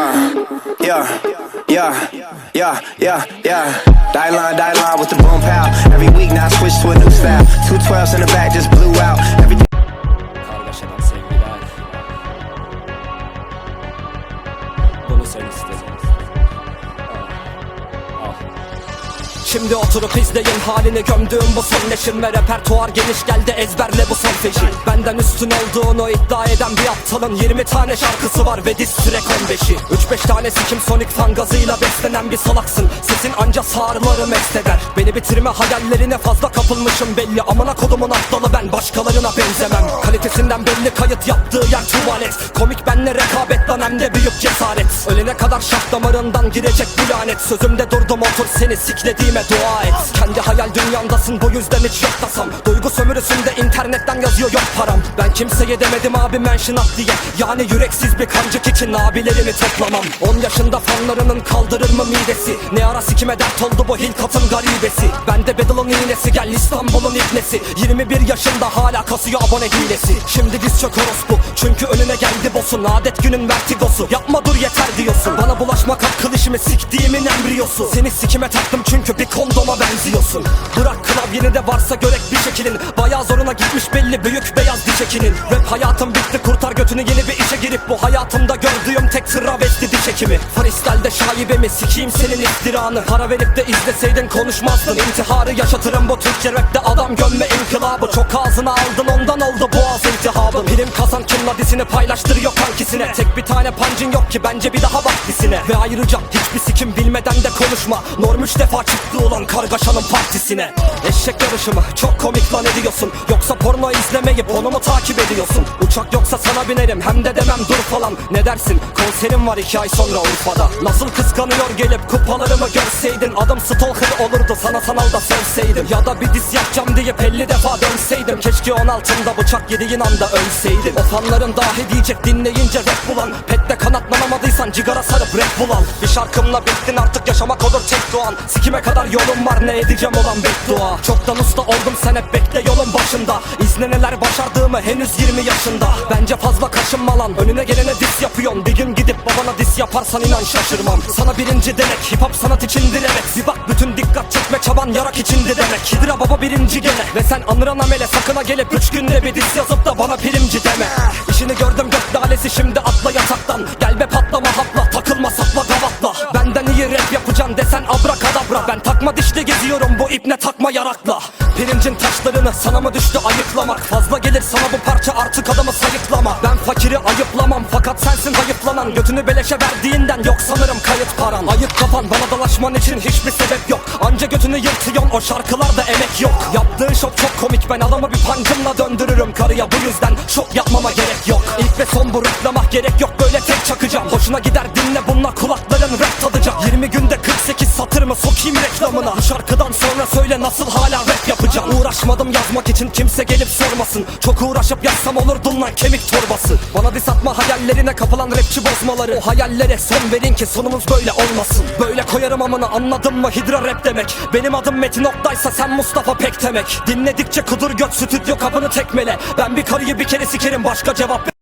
Uh, yeah, yeah, yeah, yeah, yeah. Die line, die line with the boom pow. Every week now I switch to a new style. Two twelves in the back just blew out. Everything. Istedin Şimdi oturup izleyin halini gömdüğüm bu son Ve repertuar geniş geldi ezberle bu son Benden üstün olduğunu iddia eden bir aptalın 20 tane şarkısı var ve diz süre 15'i 3-5 tanesi kim sonik fan gazıyla beslenen bir salaksın. Sesin anca sağırları mest eder. Beni bitirme hayallerine fazla kapılmışım belli. Amına kodumun aptalı ben başkalarına benzemem. Kalitesinden belli kayıt yaptığı yer tuvalet. Komik benle rekabet lan hem de büyük cesaret. Ölene kadar şah damarından girecek bu lanet. Sözümde durdum otur seni siklediğime met lights Kendi hayal dünyandasın bu yüzden hiç yok tasam Duygu sömürüsünde internetten yazıyor yok param. Ben kimseye demedim abi mention at diye. Yani yüreksiz bir kancık için abilerimi toplamam. 10 yaşında fanlarının kaldırır mı midesi? Ne ara sikime dert oldu bu hilkatın garibesi? Bende Bedel'ın iğnesi gel İstanbul'un ibnesi. 21 yaşında hala kasıyor abone hilesi. Şimdi diz çök orospu çünkü önüne geldi boss'un. Adet günün vertigosu. Yapma dur yeter diyorsun. Bana bulaşmak akıl işimi siktiğimin embriyosu. Seni sikime taktım çünkü bir kondoma benziyorsun Bırak klavyeni de varsa görek bir şekilin. Bayağı zoruna gitmiş belli büyük beyaz diş ekinin Rap hayatım bitti kurtar götünü yeni bir işe girip Bu hayatımda gördüğüm tek travesti diş ekimi Freestyle'de şaibemi sikeyim senin iftiranı. Para verip de izleseydin konuşmazdın. İntiharı yaşatırım bu Türkçe rapte. Adam gömme inkılabı. Çok ağzına aldın ondan oldu boğaz iltihabın Prim kazan kimla dizini paylaştırıyor kankisine. Tek bir tane pancın yok ki bence bir daha bak dizine. Ve ayrıca hiçbir sikim bilmeden de konuşma. Norm üç defa çıktı ulan kargaşanın partisine Eşek yarışı mı çok komik lan ediyorsun. Yoksa porno izlemeyip onu mu takip ediyorsun. Uçak yoksa sana binerim hem de demem dur falan. Ne dersin? Konserim var iki ay sonra Urfa'da. Nasıl kıskanıyor gelip kupalarımı görseydin? Adım stalker olurdu sana sanal da sevseydim. Ya da bir diz yapacağım diye 50 defa dönseydim. Keşke 16'ımda bıçak yediğin anda ölseydin. O fanların dahi diyecek dinleyince rap bulan Pette kanatlanamadıysan cigara sarıp rap bul al. Bir şarkımla bittin artık yaşamak olur tek doğan Sikime kadar yolum var. Ne edeceğim olan beddua. Çoktan usta oldum sen hep bekle yolun başında. İzle neler başardığımı henüz 20 yaşında. Bence fazla kaşınma lan önüne gelene dis yapıyorsun. Bir gün gidip babana dis yaparsan inan şaşırmam. Sana birinci demek hip hop sanat içindir evet. Bir bak bütün dikkat çekme çaban yarak içindi demek. Hidra baba birinci gene. Ve sen anıran amele sakına gelip Üç günde bir dis yazıp da bana primci ipne takma yarakla. Pirincin taşlarını sana mı düştü ayıklamak Fazla gelir sana bu parça artık adamı sayıklama. Ben fakiri ayıplamam fakat sensin hayıflanan Götünü beleşe verdiğinden yok sanırım kayıt paran. Ayıp kafan bana dalaşman için hiçbir sebep yok. Anca götünü yırtıyorsun o şarkılarda emek yok. Yaptığın şok çok komik ben adamı bir pancımla döndürürüm. Karıya Bu yüzden şok yapmama gerek yok. İlk ve son bu gerek yok böyle tek çakacağım. Hoşuna gider dinle bununla kulakların rap tadacak 20 günde 48 satır mı? Sokayım reklamına. Bu şarkıdan sonra söyle nasıl hala rap yapacağım? Uğraşmadım yazmak için kimse gelip sormasın. Çok uğraşıp yazsam olurdun lan kemik torbası. Bana dis atma hayallerine kapılan rapçi bozmaları. O hayallere son verin ki sonumuz böyle olmasın. Böyle koyarım amına anladın mı? Hidra rap demek. Benim adım Metin Oktay'sa sen Mustafa Pek demek. Dinledikçe kudur göt stüdyo kapını tekmele. Ben bir karıyı bir kere sikerim başka cevap